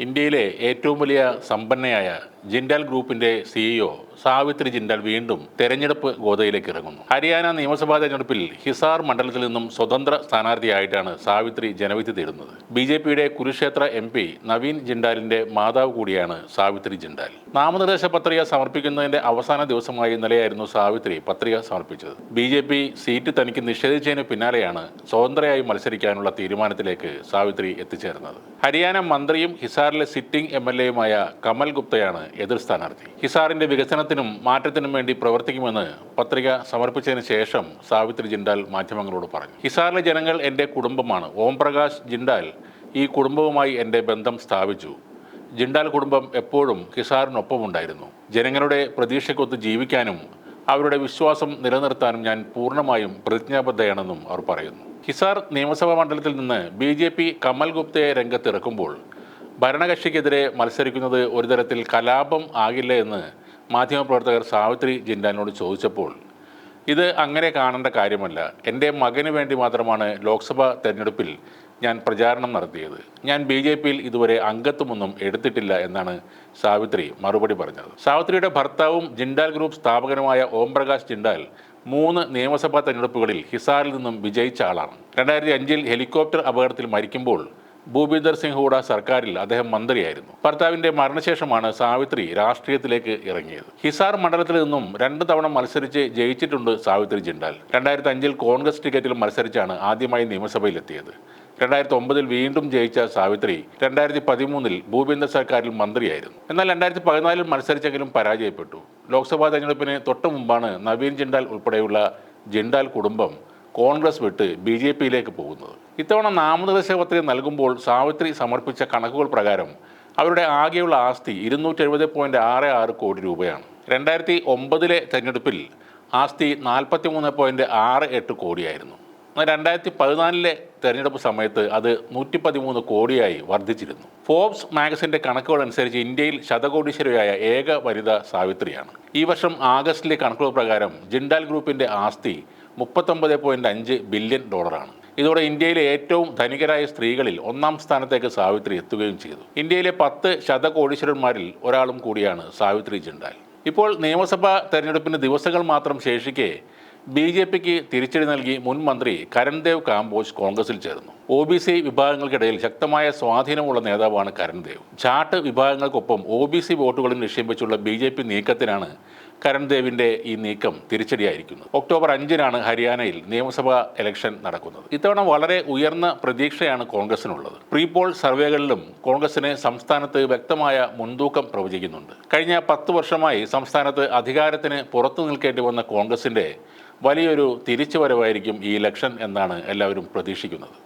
ഇന്ത്യയിലെ ഏറ്റവും വലിയ സമ്പന്നയായ ജിൻഡാൽ ഗ്രൂപ്പിന്റെ സിഇഒ സാവിത്രി ജിൻഡാൽ വീണ്ടും തെരഞ്ഞെടുപ്പ് ഗോതയിലേക്ക് ഇറങ്ങുന്നു. ഹരിയാന നിയമസഭാ തെരഞ്ഞെടുപ്പിൽ ഹിസാർ മണ്ഡലത്തിൽ നിന്നും സ്വതന്ത്ര സ്ഥാനാർത്ഥിയായിട്ടാണ് സാവിത്രി ജനവിധി തേടുന്നത്. ബി ജെ പിയുടെ കുരുക്ഷേത്ര എം പി നവീൻ ജിൻഡാലിന്റെ മാതാവ് കൂടിയാണ് സാവിത്രി ജിൻഡാൽ. നാമനിർദ്ദേശ പത്രിക സമർപ്പിക്കുന്നതിന്റെ അവസാന ദിവസമായി ഇന്നലെയായിരുന്നു സാവിത്രി പത്രിക സമർപ്പിച്ചത്. ബി ജെ പി സീറ്റ് തനിക്ക് നിഷേധിച്ചതിന് പിന്നാലെയാണ് സ്വതന്ത്രയായി മത്സരിക്കാനുള്ള തീരുമാനത്തിലേക്ക് സാവിത്രി എത്തിച്ചേർന്നത്. ഹരിയാന മന്ത്രിയും ഹിസാറിലെ സിറ്റിംഗ് എം എൽ എയുമായ കമൽ ഗുപ്തയാണ് എതിർ സ്ഥാനാർത്ഥി. ഹിസാറിന്റെ വികസനത്തിനും മാറ്റത്തിനും വേണ്ടി പ്രവർത്തിക്കുമെന്ന് പത്രിക സമർപ്പിച്ചതിന് ശേഷം സാവിത്രി ജിൻഡാൽ മാധ്യമങ്ങളോട് പറഞ്ഞു. ഹിസാറിലെ ജനങ്ങൾ എന്റെ കുടുംബമാണ്. ഓംപ്രകാശ് ജിൻഡാൽ ഈ കുടുംബവുമായി എന്റെ ബന്ധം സ്ഥാപിച്ചു. ജിൻഡാൽ കുടുംബം എപ്പോഴും ഹിസാറിനൊപ്പമുണ്ടായിരുന്നു. ജനങ്ങളുടെ പ്രതീക്ഷയ്ക്കൊത്ത് ജീവിക്കാനും അവരുടെ വിശ്വാസം നിലനിർത്താനും ഞാൻ പൂർണമായും പ്രതിജ്ഞാബദ്ധയാണെന്നും അവർ പറയുന്നു. ഹിസാർ നിയമസഭാ മണ്ഡലത്തിൽ നിന്ന് ബി ജെ പി കമൽ ഗുപ്തയെ രംഗത്തിറക്കുമ്പോൾ ഭരണകക്ഷിക്കെതിരെ മത്സരിക്കുന്നത് ഒരു തരത്തിൽ കലാപം ആകില്ല എന്ന് മാധ്യമപ്രവർത്തകർ സാവിത്രി ജിൻഡാലിനോട് ചോദിച്ചപ്പോൾ ഇത് അങ്ങനെ കാണേണ്ട കാര്യമല്ല. എന്റെ മകന് വേണ്ടി മാത്രമാണ് ലോക്സഭാ തെരഞ്ഞെടുപ്പിൽ ഞാൻ പ്രചാരണം നടത്തിയത്. ഞാൻ ബി ജെ പിയിൽ ഇതുവരെ അംഗത്വമൊന്നും എടുത്തിട്ടില്ല എന്നാണ് സാവിത്രി മറുപടി പറഞ്ഞത്. സാവിത്രിയുടെ ഭർത്താവും ജിൻഡാൽ ഗ്രൂപ്പ് സ്ഥാപകനുമായ ഓം പ്രകാശ് ജിൻഡാൽ മൂന്ന് നിയമസഭാ തെരഞ്ഞെടുപ്പുകളിൽ ഹിസാറിൽ നിന്നും വിജയിച്ച ആളാണ്. രണ്ടായിരത്തി അഞ്ചിൽ ഹെലികോപ്റ്റർ അപകടത്തിൽ മരിക്കുമ്പോൾ ഭൂപീന്ദർ സിംഗ് ഹൂഡ സർക്കാരിൽ അദ്ദേഹം മന്ത്രിയായിരുന്നു. ഭർത്താവിന്റെ മരണശേഷമാണ് സാവിത്രി രാഷ്ട്രീയത്തിലേക്ക് ഇറങ്ങിയത്. ഹിസാർ മണ്ഡലത്തിൽ നിന്നും രണ്ട് തവണ മത്സരിച്ച് ജയിച്ചിട്ടുണ്ട് സാവിത്രി ജിണ്ടാൽ രണ്ടായിരത്തി അഞ്ചിൽ കോൺഗ്രസ് ടിക്കറ്റിൽ മത്സരിച്ചാണ് ആദ്യമായി നിയമസഭയിലെത്തിയത്. രണ്ടായിരത്തി ഒമ്പതിൽ വീണ്ടും ജയിച്ച സാവിത്രി രണ്ടായിരത്തി പതിമൂന്നിൽ ഭൂപീന്ദർ സർക്കാരിൽ മന്ത്രിയായിരുന്നു. എന്നാൽ രണ്ടായിരത്തി പതിനാലിൽ മത്സരിച്ചെങ്കിലും പരാജയപ്പെട്ടു. ലോക്സഭാ തെരഞ്ഞെടുപ്പിന് തൊട്ടു മുമ്പാണ് നവീൻ ജിണ്ടാൽ ഉൾപ്പെടെയുള്ള ജിണ്ടാൽ കുടുംബം കോൺഗ്രസ് വിട്ട് ബി ജെ പിയിലേക്ക് പോകുന്നത്. ഇത്തവണ നാമനിർദ്ദേശ പത്രിക നൽകുമ്പോൾ സാവിത്രി സമർപ്പിച്ച കണക്കുകൾ പ്രകാരം അവരുടെ ആകെയുള്ള ആസ്തി ഇരുന്നൂറ്റി എഴുപത് പോയിന്റ് ആറ് ആറ് കോടി രൂപയാണ്. രണ്ടായിരത്തി ഒമ്പതിലെ തെരഞ്ഞെടുപ്പിൽ ആസ്തി നാൽപ്പത്തി മൂന്ന് പോയിന്റ് ആറ് എട്ട് കോടിയായിരുന്നു. എന്നാൽ രണ്ടായിരത്തി പതിനാലിലെ തെരഞ്ഞെടുപ്പ് സമയത്ത് അത് നൂറ്റി പതിമൂന്ന് കോടിയായി വർദ്ധിച്ചിരുന്നു. ഫോബ്സ് മാഗസിന്റെ കണക്കുകൾ അനുസരിച്ച് ഇന്ത്യയിൽ ശതകോടീശ്വരയായ ഏക വനിത സാവിത്രിയാണ്. ഈ വർഷം ആഗസ്റ്റിലെ കണക്കുകൾ പ്രകാരം ജിൻഡാൽ ഗ്രൂപ്പിന്റെ ആസ്തി മുപ്പത്തൊമ്പത് പോയിന്റ് അഞ്ച് ബില്യൺ ഡോളറാണ്. ഇതോടെ ഇന്ത്യയിലെ ഏറ്റവും ധനികരായ സ്ത്രീകളിൽ ഒന്നാം സ്ഥാനത്തേക്ക് സാവിത്രി എത്തുകയും ചെയ്തു. ഇന്ത്യയിലെ പത്ത് ശതകോടീശ്വരന്മാരിൽ ഒരാളും കൂടിയാണ് സാവിത്രി ജിണ്ടാൽ. ഇപ്പോൾ നിയമസഭാ തെരഞ്ഞെടുപ്പിന് ദിവസങ്ങൾ മാത്രം ശേഷിക്കെ ബി ജെ പിക്ക് തിരിച്ചടി നൽകി മുൻ മന്ത്രി കരൺദേവ് കാംബോജ് കോൺഗ്രസിൽ ചേർന്നു. ഒ ബി സി വിഭാഗങ്ങൾക്കിടയിൽ ശക്തമായ സ്വാധീനമുള്ള നേതാവാണ് കരൺദേവ് ചാട്ട് വിഭാഗങ്ങൾക്കൊപ്പം ഒ ബി സി വോട്ടുകളും ലക്ഷ്യം വെച്ചുള്ള ബി ജെ പി നീക്കത്തിനാണ് കരൺദേവിന്റെ ഈ നീക്കം തിരിച്ചടിയായിരിക്കുന്നത്. ഒക്ടോബർ അഞ്ചിനാണ് ഹരിയാനയിൽ നിയമസഭാ ഇലക്ഷൻ നടക്കുന്നത്. ഇത്തവണ വളരെ ഉയർന്ന പ്രതീക്ഷയാണ് കോൺഗ്രസിനുള്ളത്. പ്രീ പോൾ സർവേകളിലും കോൺഗ്രസിന് സംസ്ഥാനത്ത് വ്യക്തമായ മുൻതൂക്കം പ്രവചിക്കുന്നുണ്ട്. കഴിഞ്ഞ പത്ത് വർഷമായി സംസ്ഥാനത്ത് അധികാരത്തിന് പുറത്തു നിൽക്കേണ്ടി വന്ന കോൺഗ്രസിന്റെ വലിയൊരു തിരിച്ചുവരവായിരിക്കും ഈ ഇലക്ഷൻ എന്നാണ് എല്ലാവരും പ്രതീക്ഷിക്കുന്നത്.